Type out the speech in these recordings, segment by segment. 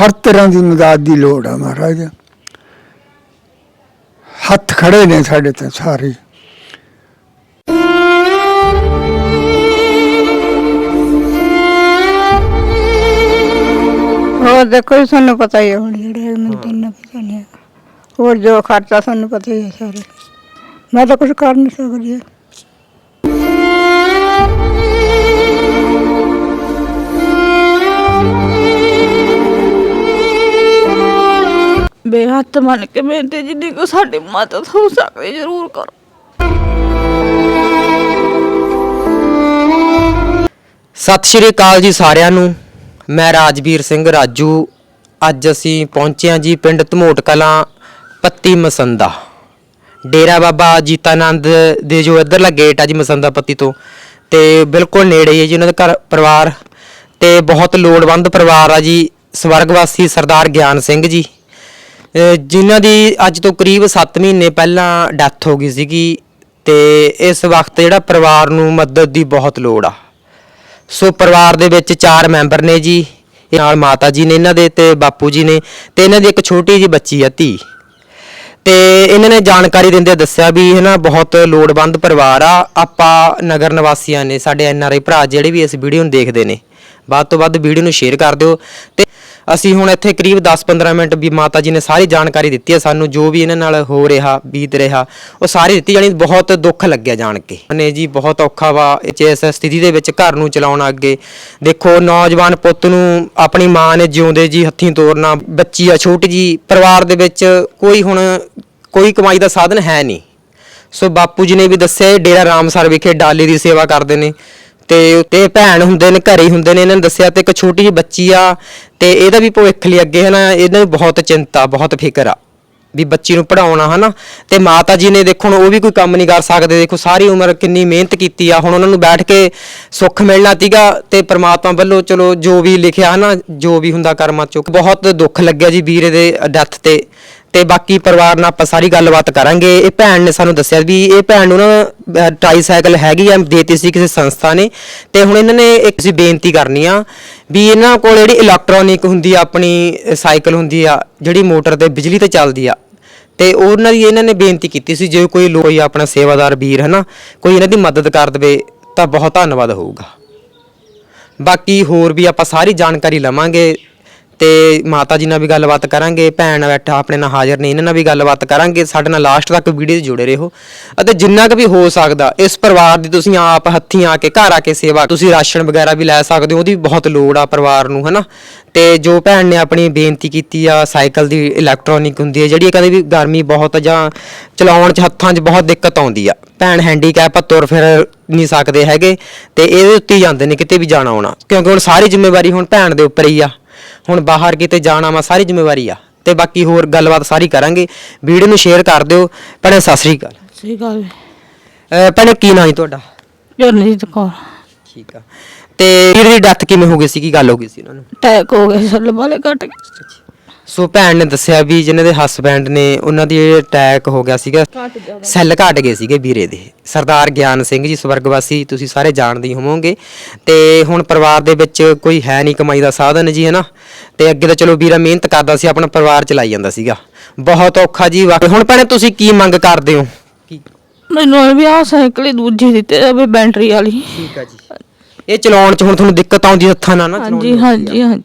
ਹਰ ਤਰ੍ਹਾਂ ਦੀ ਮਦਦ ਦੀ ਲੋੜ ਆ ਮਹਾਰਾਜ। ਹੱਥ ਖੜੇ ਨੇ ਸਾਡੇ ਤੇ ਸਾਰੇ। ਹੋਰ ਦੇਖੋ ਜੀ ਤੁਹਾਨੂੰ ਪਤਾ ਹੀ ਹੈ ਹੁਣ ਜਿਹੜੇ ਮੈਨੂੰ ਤਾਂ ਇੰਨਾ ਪਤਾ ਨਹੀਂ। ਹੋਰ ਜੋ ਖਰਚਾ ਤੁਹਾਨੂੰ ਪਤਾ ਹੀ ਹੈ ਸਾਰੇ। ਮੈਂ ਤਾਂ ਕੁਝ ਕਰ ਨਹੀਂ ਸਕਦੀ। ਹਾਂ। ਮੰਨ ਕੇ ਬੇਨਤੀ ਜਿੰਨੀ ਕੋ ਸਾਡੀ ਮਦਦ ਹੋ ਸਕਦੀ ਜ਼ਰੂਰ ਕਰੋ। ਸਤਿ ਸ਼੍ਰੀ ਅਕਾਲ ਜੀ ਸਾਰਿਆਂ ਨੂੰ। ਮੈਂ ਰਾਜਵੀਰ ਸਿੰਘ ਰਾਜੂ। ਅੱਜ ਅਸੀਂ ਪਹੁੰਚੇ ਹਾਂ ਜੀ ਪਿੰਡ ਧਮੋਟ ਕਲਾਂ, ਪੱਤੀ ਮਸੰਦਾ। ਡੇਰਾ ਬਾਬਾ ਜੀਤਾਨੰਦ ਦੇ ਜੋ ਇੱਧਰਲਾ ਗੇਟ ਆ ਜੀ ਮਸੰਦਾ ਪੱਤੀ ਤੋਂ, ਤੇ ਬਿਲਕੁਲ ਨੇੜੇ ਹੀ ਹੈ ਜੀ ਉਹਨਾਂ ਦਾ ਘਰ ਪਰਿਵਾਰ, ਤੇ ਬਹੁਤ ਲੋੜਵੰਦ ਪਰਿਵਾਰ ਆ ਜੀ, ਸਵਰਗਵਾਸੀ ਸਰਦਾਰ ਗਿਆਨ ਸਿੰਘ ਜੀ। ਜਿਨ੍ਹਾਂ ਦੀ ਅੱਜ ਤੋਂ ਕਰੀਬ 7 ਮਹੀਨੇ ਪਹਿਲਾਂ ਡੈਥ ਹੋ ਗਈ ਸੀਗੀ ਤੇ ਇਸ ਵਕਤ ਜਿਹੜਾ ਪਰਿਵਾਰ ਨੂੰ ਮਦਦ ਦੀ ਬਹੁਤ ਲੋੜ ਆ। ਸੋ ਪਰਿਵਾਰ ਦੇ ਵਿੱਚ ਚਾਰ ਮੈਂਬਰ ਨੇ ਜੀ ਨਾਲ ਮਾਤਾ ਜੀ ਨੇ ਇਹਨਾਂ ਦੇ ਤੇ ਬਾਪੂ ਜੀ ਨੇ ਤੇ ਇਹਨਾਂ ਦੀ ਇੱਕ ਛੋਟੀ ਜੀ ਬੱਚੀ ਆ ਧੀ। ਤੇ ਇਹਨਾਂ ਨੇ ਜਾਣਕਾਰੀ ਦਿੰਦੇ ਦੱਸਿਆ ਵੀ ਹੈ ਨਾ ਬਹੁਤ ਲੋੜਵੰਦ ਪਰਿਵਾਰ ਆ। ਆਪਾਂ ਨਗਰ ਨਿਵਾਸੀਆਂ ਨੇ ਸਾਡੇ ਐਨ ਆਰ ਆਈ ਭਰਾ ਜਿਹੜੇ ਵੀ ਇਸ ਵੀਡੀਓ ਨੂੰ ਦੇਖਦੇ ਨੇ ਵੱਧ ਤੋਂ ਵੱਧ ਵੀਡੀਓ ਨੂੰ ਸ਼ੇਅਰ ਕਰ ਦਿਓ ਤੇ ਅਸੀਂ ਹੁਣ ਇੱਥੇ ਕਰੀਬ 10-15 ਮਿੰਟ ਵੀ ਮਾਤਾ ਜੀ ਨੇ ਸਾਰੀ ਜਾਣਕਾਰੀ ਦਿੱਤੀ ਹੈ, ਸਾਨੂੰ ਜੋ ਵੀ ਇਹਨਾਂ ਨਾਲ ਹੋ ਰਿਹਾ, ਬੀਤ ਰਿਹਾ, ਉਹ ਸਾਰੀ ਦਿੱਤੀ ਜਾਣੀ ਬਹੁਤ ਦੁੱਖ ਲੱਗਿਆ ਜਾਣ ਕੇ। ਨੇ ਜੀ ਬਹੁਤ ਔਖਾ ਵਾ, ਇਹ ਇਸ ਸਥਿਤੀ ਦੇ ਵਿੱਚ ਘਰ ਨੂੰ ਚਲਾਉਣਾ ਅੱਗੇ। ਦੇਖੋ, ਨੌਜਵਾਨ ਪੁੱਤ ਨੂੰ ਆਪਣੀ ਮਾਂ ਨੇ ਜਿਉਂਦੇ ਜੀ ਹੱਥੀਂ ਤੋਰਨਾ, ਬੱਚੀ ਆ, ਛੋਟੀ ਜੀ, ਪਰਿਵਾਰ ਦੇ ਵਿੱਚ ਕੋਈ ਹੁਣ ਕੋਈ ਕਮਾਈ ਦਾ ਸਾਧਨ ਹੈ ਨਹੀਂ। ਸੋ ਬਾਪੂ ਜੀ ਨੇ ਵੀ ਦੱਸਿਆ, ਇਹ ਡੇਰਾ ਰਾਮਸਰ ਵਿਖੇ ਡਾਲੇ ਦੀ ਸੇਵਾ ਕਰਦੇ ਨੇ। ਤੇ ਤੇ ਭੈਣ ਹੁੰਦੇ ਨੇ, ਘਰੇ ਹੀ ਹੁੰਦੇ ਨੇ, ਇਹਨਾਂ ਨੇ ਦੱਸਿਆ ਤੇ ਇੱਕ ਛੋਟੀ ਜਿਹੀ ਬੱਚੀ ਆ ਤੇ ਇਹਦਾ ਵੀ ਭਵਿੱਖ ਲਈ ਅੱਗੇ ਹਨਾ, ਇਹਨਾਂ ਨੂੰ ਬਹੁਤ ਚਿੰਤਾ, ਬਹੁਤ ਫਿਕਰ ਆ ਵੀ ਬੱਚੀ ਨੂੰ ਪੜਾਉਣਾ ਹਨਾ। ਤੇ ਮਾਤਾ ਜੀ ਨੇ ਦੇਖੋ ਹੁਣ ਉਹ ਵੀ ਕੋਈ ਕੰਮ ਨਹੀਂ ਕਰ ਸਕਦੇ, ਦੇਖੋ ਸਾਰੀ ਉਮਰ ਕਿੰਨੀ ਮਿਹਨਤ ਕੀਤੀ ਆ। ਹੁਣ ਉਹਨਾਂ ਨੂੰ ਬੈਠ ਕੇ ਸੁੱਖ ਮਿਲਣਾ ਤੀਗਾ ਤੇ ਪ੍ਰਮਾਤਮਾ ਵੱਲੋਂ ਚਲੋ ਜੋ ਵੀ ਲਿਖਿਆ ਹਨਾ, ਜੋ ਵੀ ਹੁੰਦਾ ਕਰਮਾਂ ਚੋਂ, ਬਹੁਤ ਦੁੱਖ ਲੱਗਿਆ ਜੀ ਵੀਰੇ ਦੇ ਡੈਥ ਤੇ। ਤੇ ਬਾਕੀ ਪਰਿਵਾਰ ਨਾਲ ਆਪਾਂ ਸਾਰੀ ਗੱਲਬਾਤ ਕਰਾਂਗੇ। ਇਹ ਭੈਣ ਨੇ ਸਾਨੂੰ ਦੱਸਿਆ ਵੀ ਇਹ ਭੈਣ ਨੂੰ ਨਾ ਟ੍ਰਾਈਸਾਈਕਲ ਹੈਗੀ ਆ, ਦੇਤੀ ਸੀ ਕਿਸੇ ਸੰਸਥਾ ਨੇ। ਤੇ ਹੁਣ ਇਹਨਾਂ ਨੇ ਇੱਕ ਸੀ ਬੇਨਤੀ ਕਰਨੀ ਆ ਵੀ ਇਹਨਾਂ ਕੋਲ ਜਿਹੜੀ ਇਲੈਕਟ੍ਰੋਨਿਕ ਹੁੰਦੀ ਆ, ਆਪਣੀ ਸਾਈਕਲ ਹੁੰਦੀ ਆ, ਜਿਹੜੀ ਮੋਟਰ ਤੇ ਬਿਜਲੀ ਤੇ ਚੱਲਦੀ ਆ, ਤੇ ਉਹਨਾਂ ਦੀ ਇਹਨਾਂ ਨੇ ਬੇਨਤੀ ਕੀਤੀ ਸੀ, ਜੇ ਕੋਈ ਲੋ- ਕੋਈ ਆਪਣਾ ਸੇਵਾਦਾਰ ਵੀਰ ਹੈ ਨਾ ਕੋਈ ਇਹਨਾਂ ਦੀ ਮਦਦ ਕਰ ਦੇਵੇ, ਤਾਂ ਬਹੁਤ ਧੰਨਵਾਦ ਹੋਊਗਾ। ਬਾਕੀ ਹੋਰ ਵੀ ਆਪਾਂ ਸਾਰੀ ਜਾਣਕਾਰੀ ਲਵਾਂਗੇ। ਤੇ ਮਾਤਾ ਜੀ ਨਾਲ ਵੀ ਗੱਲਬਾਤ ਕਰਾਂਗੇ, ਭੈਣ ਬੈਠਾ ਆਪਣੇ ਨਾਲ ਹਾਜ਼ਰ ਨੇ, ਇਹਨਾਂ ਨਾਲ ਵੀ ਗੱਲਬਾਤ ਕਰਾਂਗੇ, ਸਾਡੇ ਨਾਲ ਲਾਸਟ ਤੱਕ ਵੀਡੀਓ 'ਚ ਜੁੜੇ ਰਹੋ। ਅਤੇ ਜਿੰਨਾ ਕੁ ਵੀ ਹੋ ਸਕਦਾ, ਇਸ ਪਰਿਵਾਰ ਦੀ ਤੁਸੀਂ ਆਪ ਹੱਥੀਂ ਆ ਕੇ ਘਰ ਆ ਕੇ ਸੇਵਾ, ਤੁਸੀਂ ਰਾਸ਼ਨ ਵਗੈਰਾ ਵੀ ਲੈ ਸਕਦੇ ਹੋ, ਉਹਦੀ ਬਹੁਤ ਲੋੜ ਆ ਪਰਿਵਾਰ ਨੂੰ, ਹਨਾ? ਤੇ ਜੋ ਭੈਣ ਨੇ ਆਪਣੀ ਬੇਨਤੀ ਕੀਤੀ ਆ, ਸਾਈਕਲ ਦੀ ਇਲੈਕਟ੍ਰੋਨਿਕ ਹੁੰਦੀ ਹੈ, ਜਿਹੜੀ ਇਹ ਕਹਿੰਦੇ ਵੀ ਗਰਮੀ ਬਹੁਤ ਜਾਂ ਚਲਾਉਣ 'ਚ ਹੱਥਾਂ 'ਚ ਬਹੁਤ ਦਿੱਕਤ ਆਉਂਦੀ ਆ। ਭੈਣ ਹੈਂਡੀਕੈਪ ਆ, ਤੁਰ ਫਿਰ ਨਹੀਂ ਸਕਦੇ ਹੈਗੇ, ਤੇ ਇਹਦੇ ਉੱਤੇ ਹੀ ਜਾਂਦੇ ਨੇ ਕਿਤੇ ਵੀ ਜਾਣਾ ਆਉਣਾ, ਕਿਉਂਕਿ ਹੁਣ ਸਾਰੀ ਜ਼ਿੰਮੇਵਾਰੀ ਹੁਣ ਭੈਣ ਦੇ ਉੱਪਰ ਹੀ ਆ। ਹੁਣ ਬਾਹਰ ਕਿਤੇ ਜਾਣਾ ਵਾ ਸਾਰੀ ਜ਼ਿੰਮੇਵਾਰੀ ਆ। ਤੇ ਬਾਕੀ ਹੋਰ ਗੱਲਬਾਤ ਸਾਰੀ ਕਰਾਂਗੇ। ਵੀਡੀਓ ਨੂੰ ਸ਼ੇਅਰ ਕਰ ਦਿਓ। ਭੈਣੇ ਸਤਿ ਸ੍ਰੀ ਅਕਾਲ। ਸਹੀ ਗੱਲ ਅਹ ਭੈਣੇ ਕੀ ਨਾਂ ਹੈ ਤੁਹਾਡਾ? ਜਰਨਜੀਤ ਕੌਰ। ਠੀਕ ਆ। ਤੇ ਵੀਰ ਦੀ ਡੈਥ ਕਿਵੇਂ ਹੋ ਗਈ ਸੀ? ਕੀ ਗੱਲ ਹੋ ਗਈ ਸੀ ਉਹਨਾਂ ਨੂੰ? ਟੈਕ ਹੋ ਗਿਆ ਸੀ ਸੱਲ ਵਾਲੇ ਕੱਟ ਗਏ। ਸੋ ਭੈਣ ਨੇ ਦੱਸਿਆ ਵੀ ਜਿਨ੍ਹਾਂ ਦੇ ਹਸਬੈਂਡ ਨੇ ਉਹਨਾਂ ਦੀ ਅਟੈਕ ਹੋ ਗਿਆ ਸੀਗਾ। ਸੈੱਲ ਘਟ ਗਏ ਸੀਗੇ ਵੀਰੇ ਦੇ। ਸਰਦਾਰ ਗਿਆਨ ਸਿੰਘ ਜੀ ਸਵਰਗਵਾਸੀ ਤੁਸੀਂ ਸਾਰੇ ਜਾਣਦੇ ਹੀ ਹੋਵੋਗੇ। ਤੇ ਹੁਣ ਪਰਿਵਾਰ ਦੇ ਵਿੱਚ ਕੋਈ ਹੈ ਨਹੀਂ ਕਮਾਈ ਦਾ ਸਾਧਨ ਜੀ ਹਨਾ? ਤੇ ਅੱਗੇ ਤਾਂ ਚਲੋ ਵੀਰਾ ਮਿਹਨਤ ਕਰਦਾ ਸੀ ਆਪਣਾ ਪਰਿਵਾਰ ਚਲਾਈ ਜਾਂਦਾ ਸੀਗਾ। ਬਹੁਤ ਔਖਾ ਜੀ ਵਾਕਈ ਹੁਣ ਭੈਣੇ ਤੁਸੀਂ ਕੀ ਮੰਗ ਕਰਦੇ ਹੋ? ਕੀ ਮੈਨੂੰ ਵੀ ਆ ਸਾਈਕਲ ਹੀ ਦੂਜੀ ਦਿੱਤੇ ਜਾਵੇ ਬੈਟਰੀ ਵਾਲੀ। ਠੀਕ ਆ ਜੀ। ਇਹ ਚਲਾਉਣ ਚ ਹੁਣ ਤੁਹਾਨੂੰ ਦਿੱਕਤ ਆਉਂਦੀ ਹੱਥਾਂ ਨਾਲ ਨਾ ਚਲਾਉਣ ਹਾਂਜੀ? ਹਾਂਜੀ ਹਾਂਜੀ।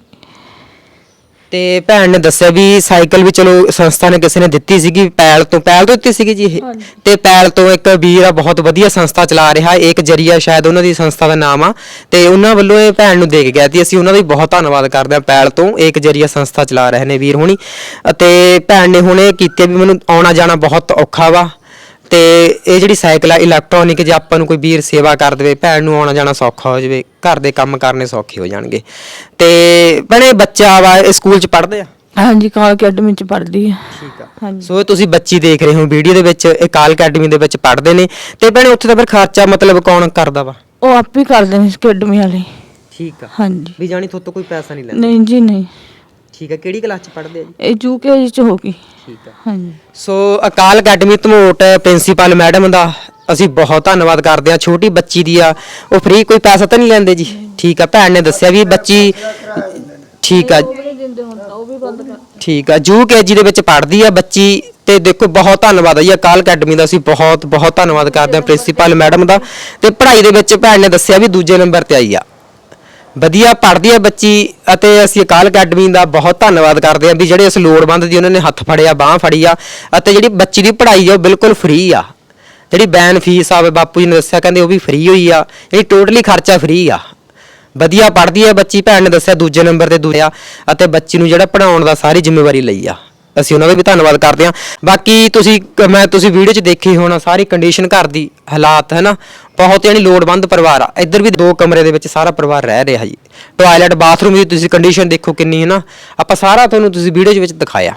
ਤੇ ਭੈਣ ਨੇ ਦੱਸਿਆ ਵੀ ਸਾਈਕਲ ਵੀ ਚਲੋ ਸੰਸਥਾ ਨੇ ਕਿਸੇ ਨੇ ਦਿੱਤੀ ਸੀਗੀ ਪੈਲ ਤੋਂ ਪੈਲ ਤੋਂ ਦਿੱਤੀ ਸੀਗੀ ਜੀ ਇਹ। ਤੇ ਪੈਲ ਤੋਂ ਇੱਕ ਵੀਰ ਆ ਬਹੁਤ ਵਧੀਆ ਸੰਸਥਾ ਚਲਾ ਰਿਹਾ ਇੱਕ ਜਰੀਆ ਸ਼ਾਇਦ ਉਹਨਾਂ ਦੀ ਸੰਸਥਾ ਦਾ ਨਾਮ ਆ। ਤੇ ਉਹਨਾਂ ਵੱਲੋਂ ਇਹ ਭੈਣ ਨੂੰ ਦੇ ਕੇ ਗਿਆ ਸੀ। ਅਸੀਂ ਉਹਨਾਂ ਦਾ ਵੀ ਬਹੁਤ ਧੰਨਵਾਦ ਕਰਦੇ ਹਾਂ ਪੈਲ ਤੋਂ ਇੱਕ ਜਰੀਆ ਸੰਸਥਾ ਚਲਾ ਰਹੇ ਨੇ ਵੀਰ ਹੁਣੀ। ਅਤੇ ਭੈਣ ਨੇ ਹੁਣ ਇਹ ਕੀਤੇ ਵੀ ਮੈਨੂੰ ਆਉਣਾ ਜਾਣਾ ਬਹੁਤ ਔਖਾ ਵਾ। ਤੇ ਇਹ ਜਿਹੜੀ ਸਾਈਕਲ ਆ ਇਲੈਕਟ੍ਰੋਨਿਕ ਜੇ ਆਪਾਂ ਨੂੰ ਕੋਈ ਵੀਰ ਸੇਵਾ ਕਰ ਦੇਵੇ ਭੈਣ ਨੂੰ ਆਉਣਾ ਜਾਣਾ ਸੌਖਾ ਹੋ ਜਾਵੇ ਘਰ ਦੇ ਕੰਮ ਕਰਨੇ ਸੌਖੇ ਹੋ ਜਾਣਗੇ। ਤੇ ਭੈਣੇ ਬੱਚਾ ਵਾ ਇਹ ਸਕੂਲ ਚ ਪੜ੍ਹਦੇ ਆ? ਹਾਂਜੀ ਕਾਲ ਅਕੈਡਮੀ ਚ ਪੜ੍ਹਦੀ ਆ। ਠੀਕ ਆ। ਹਾਂਜੀ। ਸੋ ਇਹ ਤੁਸੀਂ ਬੱਚੀ ਦੇਖ ਰਹੇ ਹੋ ਵੀਡੀਓ ਦੇ ਵਿੱਚ ਇਹ ਕਾਲ ਅਕੈਡਮੀ ਦੇ ਵਿੱਚ ਪੜ੍ਹਦੇ ਨੇ। ਤੇ ਭੈਣੇ ਉੱਥੇ ਤਾਂ ਫਿਰ ਖਰਚਾ ਮਤਲਬ ਕੌਣ ਕਰਦਾ ਵਾ? ਉਹ ਆਪ ਹੀ ਕਰਦੇ ਨੇ ਅਕੈਡਮੀ ਵਾਲੇ। ਠੀਕ ਆ। ਹਾਂਜੀ। ਵੀ ਜਾਣੀ ਤੁਹਾਡੇ ਤੋਂ ਕੋਈ ਪੈਸਾ ਨਹੀਂ ਲੈਂਦਾ। ਨਹੀਂ ਜੀ ਨਹੀਂ। ਠੀਕ ਆ ਕਿਹੜੀ ਕਲਾਸ ਚ ਪੜ੍ਹਦੇ ਆ ਜੀ? ਇਹ ਯੂਕੇ ਚ ਹੋ ਗਈ। ਠੀਕ ਆ। ਹਾਂਜੀ। So Akal academy Dhamot principal madam ਦਾ ਅਸੀਂ ਬਹੁਤ ਧੰਨਵਾਦ ਕਰਦੇ ਹਾਂ। ਛੋਟੀ ਬੱਚੀ ਦੀ ਆ। ਉਹ ਫ੍ਰੀ ਕੋਈ ਪੈਸਾ ਤਾਂ ਨਹੀਂ ਲੈਂਦੇ ਜੀ? ਠੀਕ ਆ। ਭੈਣ ਨੇ ਦੱਸਿਆ ਵੀ ਬੱਚੀ ਠੀਕ ਆ। ਠੀਕ ਆ। ਜੂ ਕੇਜੀ ਦੇ ਵਿੱਚ ਪੜ੍ਹਦੀ ਆ ਬੱਚੀ ਤੇ ਦੇਖੋ ਬਹੁਤ ਧੰਨਵਾਦ ਆ ਜੀ। ਅਕਾਲ ਅਕੈਡਮੀ ਦਾ ਅਸੀਂ ਬਹੁਤ ਬਹੁਤ ਧੰਨਵਾਦ ਕਰਦੇ ਹਾਂ ਪ੍ਰਿੰਸੀਪਲ ਮੈਡਮ ਦਾ। ਤੇ ਪੜ੍ਹਾਈ ਦੇ ਵਿੱਚ ਭੈਣ ਨੇ ਦੱਸਿਆ ਵੀ ਦੂਜੇ ਨੰਬਰ ਤੇ ਆਈ ਆ। ਵਧੀਆ ਪੜ੍ਹਦੀ ਆ ਬੱਚੀ ਅਤੇ ਅਸੀਂ ਅਕਾਲ ਅਕੈਡਮੀ ਦਾ ਬਹੁਤ ਧੰਨਵਾਦ ਕਰਦੇ ਹਾਂ ਵੀ ਜਿਹੜੇ ਇਸ ਲੋੜਵੰਦ ਦੀ ਉਹਨਾਂ ਨੇ ਹੱਥ ਫੜਿਆ, ਬਾਹ ਫੜੀ ਆ ਅਤੇ ਜਿਹੜੀ ਬੱਚੀ ਦੀ ਪੜ੍ਹਾਈ ਆ ਉਹ ਬਿਲਕੁਲ ਫ੍ਰੀ ਆ। ਜਿਹੜੀ ਬੈਨ ਫੀਸ ਆ ਬਾਪੂ ਜੀ ਨੇ ਦੱਸਿਆ, ਕਹਿੰਦੇ ਉਹ ਵੀ ਫ੍ਰੀ ਹੋਈ ਆ। ਜਿਹੜੀ ਟੋਟਲੀ ਖਰਚਾ ਫ੍ਰੀ ਆ। ਵਧੀਆ ਪੜ੍ਹਦੀ ਹੈ ਬੱਚੀ, ਭੈਣ ਨੇ ਦੱਸਿਆ ਦੂਜੇ ਨੰਬਰ ਤੇ ਦੂਜਾ, ਅਤੇ ਬੱਚੀ ਨੂੰ ਜਿਹੜਾ ਪੜਾਉਣ ਦਾ ਸਾਰੀ ਜ਼ਿੰਮੇਵਾਰੀ ਲਈ ਆ। ਅਸੀਂ ਉਹਨਾਂ ਦਾ ਵੀ ਧੰਨਵਾਦ ਕਰਦੇ ਹਾਂ। ਬਾਕੀ ਤੁਸੀਂ ਮੈਂ ਤੁਸੀਂ ਵੀਡੀਓ 'ਚ ਦੇਖੀ ਹੋਣਾ, ਸਾਰੀ ਕੰਡੀਸ਼ਨ ਘਰ ਦੀ ਹਾਲਾਤ ਹੈ ਨਾ ਬਹੁਤ ਯਾਨੀ ਲੋੜਵੰਦ ਪਰਿਵਾਰ ਆ। ਇੱਧਰ ਵੀ ਦੋ ਕਮਰੇ ਦੇ ਵਿੱਚ ਸਾਰਾ ਪਰਿਵਾਰ ਰਹਿ ਰਿਹਾ ਜੀ। ਟਾਇਲਟ ਬਾਥਰੂਮ ਦੀ ਤੁਸੀਂ ਕੰਡੀਸ਼ਨ ਦੇਖੋ ਕਿੰਨੀ ਹੈ ਨਾ ਆਪਾਂ ਸਾਰਾ ਤੁਹਾਨੂੰ ਤੁਸੀਂ ਵੀਡੀਓ 'ਚ ਵਿੱਚ ਦਿਖਾਇਆ।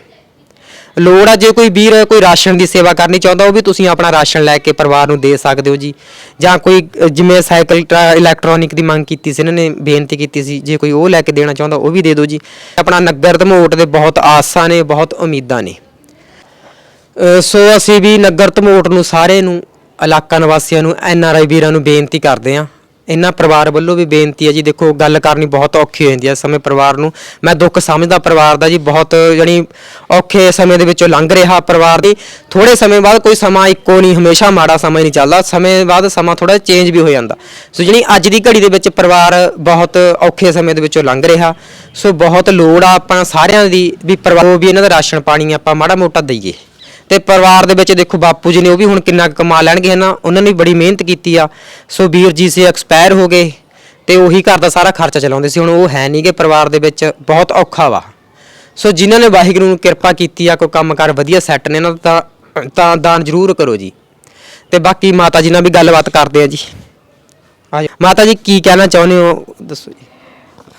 ਲੋੜ ਆ ਜੇ ਕੋਈ ਵੀਰ ਕੋਈ ਰਾਸ਼ਨ ਦੀ ਸੇਵਾ ਕਰਨੀ ਚਾਹੁੰਦਾ ਉਹ ਵੀ ਤੁਸੀਂ ਆਪਣਾ ਰਾਸ਼ਨ ਲੈ ਕੇ ਪਰਿਵਾਰ ਨੂੰ ਦੇ ਸਕਦੇ ਹੋ ਜੀ। ਜਾਂ ਕੋਈ ਅ, ਜਿਵੇਂ ਸਾਈਕਲ ਟਰਾ- ਇਲੈਕਟ੍ਰੋਨਿਕ ਦੀ ਮੰਗ ਕੀਤੀ ਸੀ ਇਹਨਾਂ ਨੇ ਬੇਨਤੀ ਕੀਤੀ ਸੀ ਜੇ ਕੋਈ ਉਹ ਲੈ ਕੇ ਦੇਣਾ ਚਾਹੁੰਦਾ ਉਹ ਵੀ ਦੇ ਦਿਓ ਜੀ। ਆਪਣਾ ਨਗਰ ਧਮੋਟ ਦੇ ਬਹੁਤ ਆਸਾਂ ਨੇ ਬਹੁਤ ਉਮੀਦਾਂ ਨੇ। ਅ, ਸੋ ਅਸੀਂ ਵੀ ਨਗਰ ਧਮੋਟ ਨੂੰ ਸਾਰੇ ਨੂੰ ਇਲਾਕਾ ਨਿਵਾਸੀਆਂ ਨੂੰ ਐਨ ਆਰ ਆਈ ਵੀਰਾਂ ਨੂੰ ਬੇਨਤੀ ਕਰਦੇ ਹਾਂ ਇਹਨਾਂ ਪਰਿਵਾਰ ਵੱਲੋਂ ਵੀ ਬੇਨਤੀ ਹੈ ਜੀ, ਦੇਖੋ, ਗੱਲ ਕਰਨੀ ਬਹੁਤ ਔਖੀ ਹੋ ਜਾਂਦੀ ਹੈ ਇਸ ਸਮੇਂ ਪਰਿਵਾਰ ਨੂੰ। ਮੈਂ ਦੁੱਖ ਸਮਝਦਾ ਪਰਿਵਾਰ ਦਾ ਜੀ, ਬਹੁਤ ਜਣੀ ਔਖੇ ਸਮੇਂ ਦੇ ਵਿੱਚੋਂ ਲੰਘ ਰਿਹਾ ਪਰਿਵਾਰ ਦੀ। ਥੋੜੇ ਸਮੇਂ ਬਾਅਦ ਕੋਈ ਸਮਾਂ ਇੱਕੋ ਨਹੀਂ, ਹਮੇਸ਼ਾ ਮਾੜਾ ਸਮਾਂ ਨਹੀਂ ਚੱਲਦਾ। ਸਮੇਂ ਬਾਅਦ ਸਮਾਂ ਥੋੜਾ ਚੇਂਜ ਵੀ ਹੋ ਜਾਂਦਾ। ਸੋ ਜਿਹੜੀ ਅੱਜ ਦੀ ਘੜੀ ਦੇ ਵਿੱਚ ਪਰਿਵਾਰ ਬਹੁਤ ਔਖੇ ਸਮੇਂ ਦੇ ਵਿੱਚੋਂ ਲੰਘ ਰਿਹਾ। ਸੋ ਬਹੁਤ ਲੋੜ ਆ ਆਪਾਂ ਸਾਰਿਆਂ ਦੀ ਵੀ ਪਰਿਵਾਰ ਵੀ ਇਹਨਾਂ ਦਾ ਰਾਸ਼ਨ ਪਾਣੀ ਆਪਾਂ ਮਾੜਾ ਮੋਟਾ ਦਈਏ। ਤੇ ਪਰਿਵਾਰ ਦੇ ਵਿੱਚ ਦੇਖੋ ਬਾਪੂ ਜੀ ਨੇ ਉਹ ਵੀ ਹੁਣ ਕਿੰਨਾ ਕੁ ਕਮਾ ਲੈਣਗੇ, ਹਨਾ? ਉਹਨਾਂ ਨੇ ਵੀ ਬੜੀ ਮਿਹਨਤ ਕੀਤੀ ਆ। ਸੋ ਵੀਰ ਜੀ ਸੇ ਐਕਸਪਾਇਰ ਹੋ ਗਏ ਤੇ ਉਹੀ ਘਰ ਦਾ ਸਾਰਾ ਖਰਚਾ ਚਲਾਉਂਦੇ ਸੀ। ਹੁਣ ਉਹ ਹੈ ਨਹੀਂਗੇ ਪਰਿਵਾਰ ਦੇ ਵਿੱਚ, ਬਹੁਤ ਔਖਾ ਵਾ। ਸੋ ਜਿਨ੍ਹਾਂ ਨੇ ਵਾਹਿਗੁਰੂ ਨੂੰ ਕਿਰਪਾ ਕੀਤੀ ਆ, ਕੋਈ ਕੰਮਕਾਰ ਵਧੀਆ ਸੈੱਟ ਨੇ ਇਹਨਾਂ ਤਾਂ ਤਾਂ ਦਾਨ ਜ਼ਰੂਰ ਕਰੋ ਜੀ। ਤੇ ਬਾਕੀ ਮਾਤਾ ਜੀ ਨਾਲ ਵੀ ਗੱਲਬਾਤ ਕਰਦੇ ਆ ਜੀ। ਆ ਜਾਓ। ਮਾਤਾ ਜੀ, ਕੀ ਕਹਿਣਾ ਚਾਹੁੰਦੇ ਹੋ? ਦੱਸੋ ਜੀ।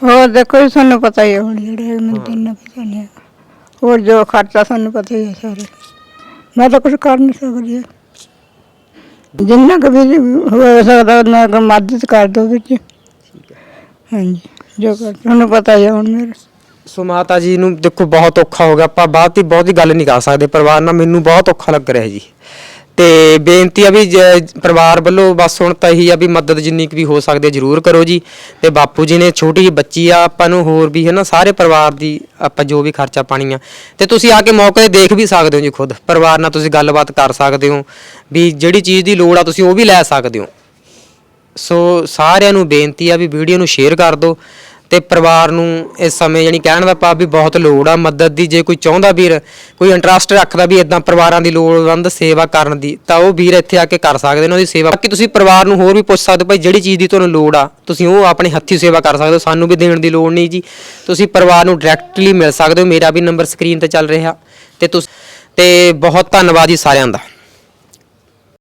ਹੋਰ ਦੇਖੋ ਜੀ, ਤੁਹਾਨੂੰ ਪਤਾ ਹੀ ਹੈ ਹੁਣ ਜਿਹੜੇ ਮੈਨੂੰ ਤਾਂ ਇੰਨਾ ਪਤਾ ਨਹੀਂ ਹੈ ਹੋਰ ਜੋ ਖਰਚਾ, ਤੁਹਾਨੂੰ ਪਤਾ ਹੀ ਹੈ ਸਾਰੇ। ਮੈਂ ਤਾਂ ਕੁਝ ਕਰ ਨਹੀਂ ਸਕਦੀ। ਜਿੰਨਾ ਕੁ ਵੀ ਹੋ ਸਕਦਾ ਉਹਨਾਂ ਕੁ ਮਦਦ ਕਰ ਦੋ ਵਿੱਚ। ਹਾਂਜੀ ਜੋ ਕਰ ਤੁਹਾਨੂੰ ਪਤਾ ਹੀ ਹੈ ਹੁਣ ਮੇਰੇ। ਸੋ ਮਾਤਾ ਜੀ ਨੂੰ ਦੇਖੋ ਬਹੁਤ ਔਖਾ ਹੋ ਗਿਆ। ਆਪਾਂ ਬਾਅਦ ਦੀ ਬਹੁਤੀ ਗੱਲ ਨਹੀਂ ਕਰ ਸਕਦੇ। ਪਰਿਵਾਰ ਨਾਲ ਮੈਨੂੰ ਬਹੁਤ ਔਖਾ ਲੱਗ ਰਿਹਾ ਜੀ। ਤੇ ਬੇਨਤੀ ਆ ਵੀ ਜ- ਪਰਿਵਾਰ ਵੱਲੋਂ ਬਸ ਹੁਣ ਤਾਂ ਇਹੀ ਆ ਵੀ ਮਦਦ ਜਿੰਨੀ ਕੁ ਵੀ ਹੋ ਸਕਦੀ ਹੈ ਜ਼ਰੂਰ ਕਰੋ ਜੀ। ਤੇ ਬਾਪੂ ਜੀ ਨੇ ਛੋਟੀ ਜਿਹੀ ਬੱਚੀ ਆ, ਆਪਾਂ ਨੂੰ ਹੋਰ ਵੀ ਹੈ ਨਾ ਸਾਰੇ ਪਰਿਵਾਰ ਦੀ ਆਪਾਂ ਜੋ ਵੀ ਖਰਚਾ ਪਾਣੀ ਆ। ਤੇ ਤੁਸੀਂ ਆ ਕੇ ਮੌਕੇ ਤੇ ਦੇਖ ਵੀ ਸਕਦੇ ਹੋ ਜੀ ਖੁਦ, ਪਰਿਵਾਰ ਨਾਲ ਤੁਸੀਂ ਗੱਲਬਾਤ ਕਰ ਸਕਦੇ ਹੋ, ਵੀ ਜਿਹੜੀ ਚੀਜ਼ ਦੀ ਲੋੜ ਆ ਤੁਸੀਂ ਉਹ ਵੀ ਲੈ ਸਕਦੇ ਹੋ। ਸੋ ਸਾਰਿਆਂ ਨੂੰ ਬੇਨਤੀ ਆ ਵੀ ਵੀਡੀਓ ਨੂੰ ਸ਼ੇਅਰ ਕਰ ਦਿਓ ਤੇ ਪਰਿਵਾਰ ਨੂੰ ਇਸ ਸਮੇਂ ਯਾਨੀ ਕਹਿਣ ਦਾ ਭਾਵ ਵੀ ਬਹੁਤ ਲੋੜ ਆ, ਮਦਦ ਦੀ, ਜੇ ਕੋਈ ਚਾਹੁੰਦਾ ਵੀਰ, ਕੋਈ ਇੰਟਰਸਟ ਰੱਖਦਾ ਵੀ ਇਦਾਂ ਪਰਿਵਾਰਾਂ ਦੀ ਲੋੜਵੰਦ ਸੇਵਾ ਕਰਨ ਦੀ, ਤਾਂ ਉਹ ਵੀਰ ਇੱਥੇ ਆ ਕੇ ਕਰ ਸਕਦੇ ਨੇ ਉਹਦੀ ਸੇਵਾ। ਬਾਕੀ ਤੁਸੀਂ ਪਰਿਵਾਰ ਨੂੰ ਹੋਰ ਵੀ ਪੁੱਛ ਸਕਦੇ ਹੋ ਭਾਈ, ਜਿਹੜੀ ਚੀਜ਼ ਦੀ ਤੁਹਾਨੂੰ ਲੋੜ ਆ, ਤੁਸੀਂ ਉਹ ਆਪਣੇ ਹੱਥੀਂ ਸੇਵਾ ਕਰ ਸਕਦੇ ਹੋ, ਸਾਨੂੰ ਵੀ ਦੇਣ ਦੀ ਲੋੜ ਨਹੀਂ ਜੀ। ਤੁਸੀਂ ਪਰਿਵਾਰ ਨੂੰ ਡਾਇਰੈਕਟਲੀ ਮਿਲ ਸਕਦੇ ਹੋ, ਮੇਰਾ ਵੀ ਨੰਬਰ ਸਕਰੀਨ ਤੇ ਚੱਲ ਰਿਹਾ। ਤੇ ਤੁਸੀਂ, ਤੇ ਬਹੁਤ ਧੰਨਵਾਦ ਜੀ ਸਾਰਿਆਂ ਦਾ।